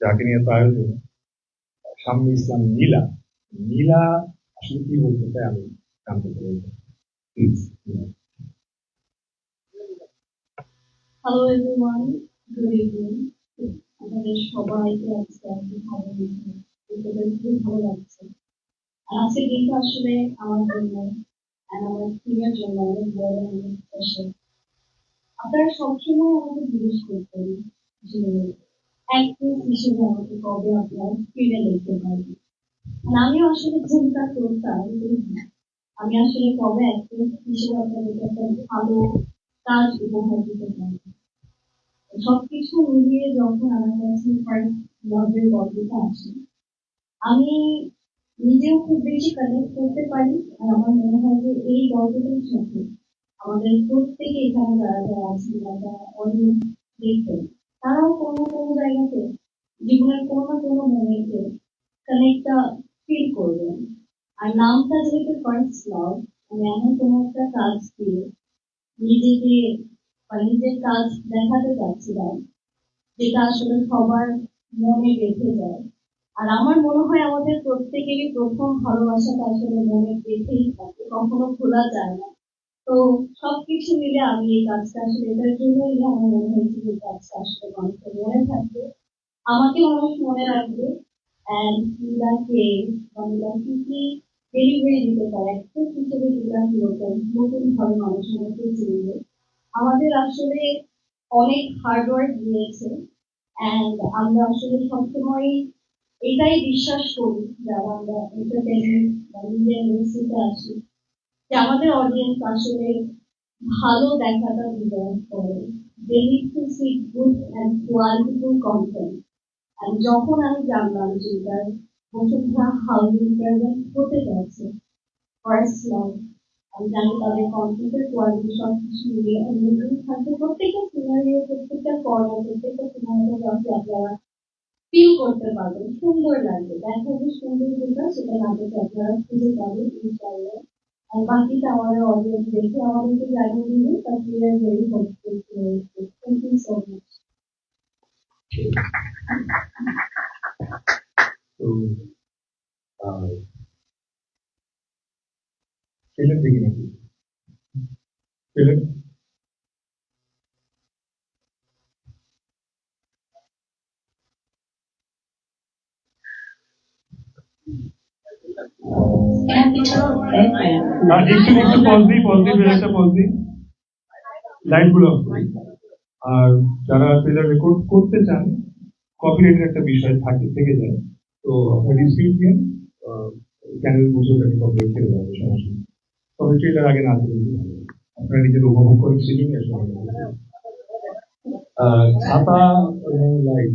যাকে নিয়ে তো আয়োজন সামনে ইসলাম নীলা নীলা আসলে কি বলতে চাই আমি জানতে চাই please hello everyone good evening আপনাদের সবাইকে আজকে আজকে ভালো খুব ভালো লাগছে। আর আজকে দিনটা আসলে আমার জন্য আর আমার টিমের জন্য অনেক বড় অনেক স্পেশাল আপনারা সবসময় আমাকে জিজ্ঞেস করতেন যে হিসেবে আমাকে কবে আপনার ফিরে দেখতে পারবেন আমিও আসলে চিন্তা করতাম আমি আসলে কবে অ্যাক্ট্রেস হিসেবে আপনাদেরকে একটা কাজ উপহার দিতে পারব সবকিছু মিলিয়ে যখন আমার কাছে ফার্স্ট লাভের গল্পটা আসে আমি নিজেও খুব বেশি কানেক্ট করতে পারি আর আমার মনে হয় যে এই গল্পটার সাথে আমাদের প্রত্যেকে এখানে যারা যারা আছেন যারা অডিয়েন্স দেখবেন তারাও কোনো কোনো জায়গাতে জীবনের কোনো না কোনো মোমেন্টে কানেক্টটা ফিল করবেন আর নামটা যেহেতু ফার্স্ট লাভ আমি এমন কোনো একটা কাজ দিয়ে নিজেকে নিজের কাজ দেখাতে চাচ্ছিলাম যেটা আসলে সবার মনে গেঁথে যায়। আর আমার মনে হয় আমাদের প্রত্যেকেরই প্রথম ভালোবাসাটা আসলে মনে গেঁথেই থাকে, কখনো খোলা যায় না। তো সবকিছু মিলে আমি এই কাজটা আসলে এটার জন্যই আমার মনে হয়েছে যে কাজটা আসলে মানুষের মনে থাকবে। আমাকে মানুষ মনে রাখবে অ্যান্ড মিলাকে বা মিলা কি কি ডেলিভারি দিতে পারে? একটা হিসেবে যেটা নতুন নতুন ভাবে মানুষ আমাকে চিনবে। আমাদের আসলে অনেক হার্ডওয়ার্ক দিয়েছে অ্যান্ড আমরা আসলে সবসময় এটাই বিশ্বাস করি যারা আমরা এন্টারটেনমেন্ট বা মিডিয়া ইন্ডাস্ট্রিতে আছি যে আমাদের অডিয়েন্স আসলে ভালো দেখাটা ডিজার্ভ করে। টু গুড কন্টেন্ট যখন আমি জানলাম যে এটার বসুন্ধরা হাউজিং প্রেজেন্ট হতে যাচ্ছে আমি জানি তাদের কন্টেন্টের কোয়ালিটি সব কিছু থাকবে প্রত্যেকটা সিনারিও প্রত্যেকটা কর্নার প্রত্যেকটা সিনারিও যাতে আপনারা ফিল করতে পারবেন, সুন্দর লাগবে। দেখা যে সুন্দর যেটা, সেটা নাটকে আপনারা খুঁজে পাবেন ইনশাআল্লাহ আর বাকিটা আমাদের অডিয়েন্স দেখে আমাদেরকে তার উই আর ভেরি একটু একটু পজ করি। আর যারা ট্রেলার রেকর্ড করতে চান কপিরাইটের একটা বিষয় থাকে থেকে যায়। তো আপনার রিসিভ দিন চ্যানেল বুঝে ওটাকে কপিরাইট ছেড়ে যাবে সমস্যা তবে ট্রেলার আগে না দিলে আপনারা নিজের উপভোগ সেটাই আসলে ভালো। আহ, ছাতা এবং লাইট